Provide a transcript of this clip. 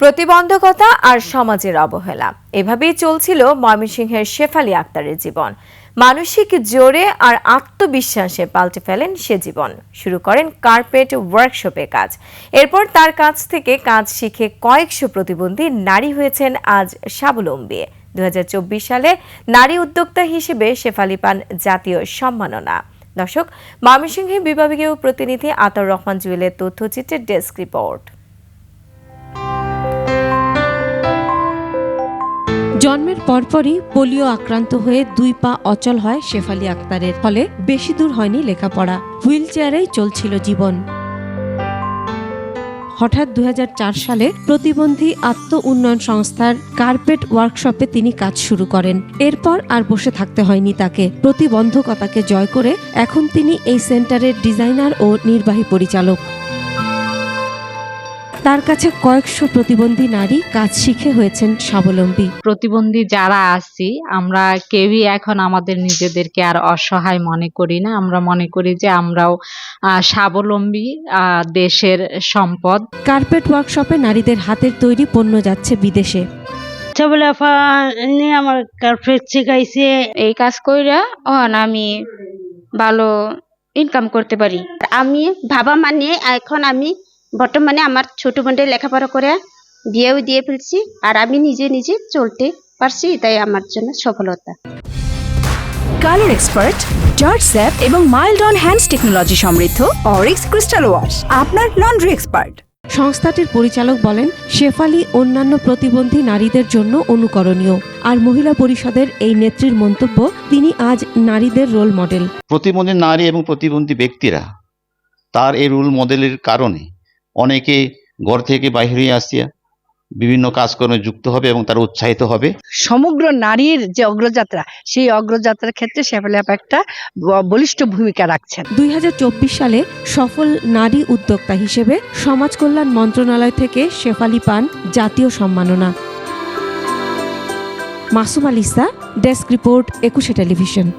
প্রতিবন্ধকতা আর সমাজের অবহেলা। এভাবেই চলছিল ময়মনসিংহের শেফালি আক্তারের জীবন। মানসিক জোরে আর আত্মবিশ্বাসে পাল্টে ফেলেন সে জীবন। শুরু করেন কার্পেট ওয়ার্কশপে কাজ। এরপর তার কাছ থেকে কাজ শিখে কয়েকশো প্রতিবন্ধী নারী হয়েছেন আজ স্বাবলম্বী। দু হাজার চব্বিশ সালে নারী উদ্যোক্তা হিসেবে শেফালি পান জাতীয় সম্মাননা। দর্শক, ময়মনসিংহে বিভাগীয় প্রতিনিধি আতর রহমান জুয়েলের তথ্যচিত্রের ডেস্ক রিপোর্ট। জন্মের পরপরই পোলিও আক্রান্ত হয়ে দুই পা অচল হয় শেফালি আক্তারের, ফলে বেশি দূর হয়নি লেখাপড়া। হুইল চেয়ারেই চলছিল জীবন। হঠাৎ দু হাজার চার সালে প্রতিবন্ধী আত্ম উন্নয়ন সংস্থার কার্পেট ওয়ার্কশপে তিনি কাজ শুরু করেন। এরপর আর বসে থাকতে হয়নি তাকে। প্রতিবন্ধকতাকে জয় করে এখন তিনি এই সেন্টারের ডিজাইনার ও নির্বাহী পরিচালক। তার কাছে কয়েকশো প্রতিবন্ধী নারী কাজ শিখে হয়েছেন স্বাবলম্বী। প্রতিবন্ধী যারা আছি আমরা কেউই এখন আমাদের নিজেদেরকে আর অসহায় মনে করি না। আমরা মনে করি যে আমরাও স্বাবলম্বী দেশের সম্পদ। কার্পেট ওয়ার্কশপে নারীদের হাতের তৈরি পণ্য যাচ্ছে বিদেশে। নিয়ে আমার কার্পেট শিখাইছে। এই কাজ কইরা অন আমি ভালো ইনকাম করতে পারি। আমি ভাবা মানে এখন আমি বর্তমানে আমার ছোট বোনদের লেখাপড়া করে বিয়েও দিয়ে ফেলছি আর আমি নিজে নিজে চলতে পারছি তাই আমার জন্য সফলতা। কালার এক্সপার্ট জর্জ স্যাপ এবং মাইল্ড অন হ্যান্ডস টেকনোলজি সমৃদ্ধ অরিক্স ক্রিস্টাল ওয়াশ আপনার লন্ড্রি এক্সপার্ট। সংস্থাটির পরিচালক বলেন শেফালি অন্যান্য প্রতিবন্ধী নারীদের জন্য অনুকরণীয় আর মহিলা পরিষদের এই নেত্রীর মন্তব্য তিনি আজ নারীদের রোল মডেল। প্রতিবন্ধী নারী এবং প্রতিবন্ধী ব্যক্তিরা তার এই রোল মডেলের কারণে অনেকে ঘর থেকে বাইরে হয়ে আসিয়া বিভিন্ন কাজকর্মে যুক্ত হবে এবং তারা উৎসাহিত হবে। সমগ্র নারীর যে অগ্রযাত্রা সেই অগ্রযাত্রার ক্ষেত্রে আপা একটা বলিষ্ঠ ভূমিকা রাখছেন। দুই হাজার চব্বিশ সালে সফল নারী উদ্যোক্তা হিসেবে সমাজ কল্যাণ মন্ত্রণালয় থেকে শেফালি পান জাতীয় সম্মাননা। Masum Alisa desk report Ekushey television.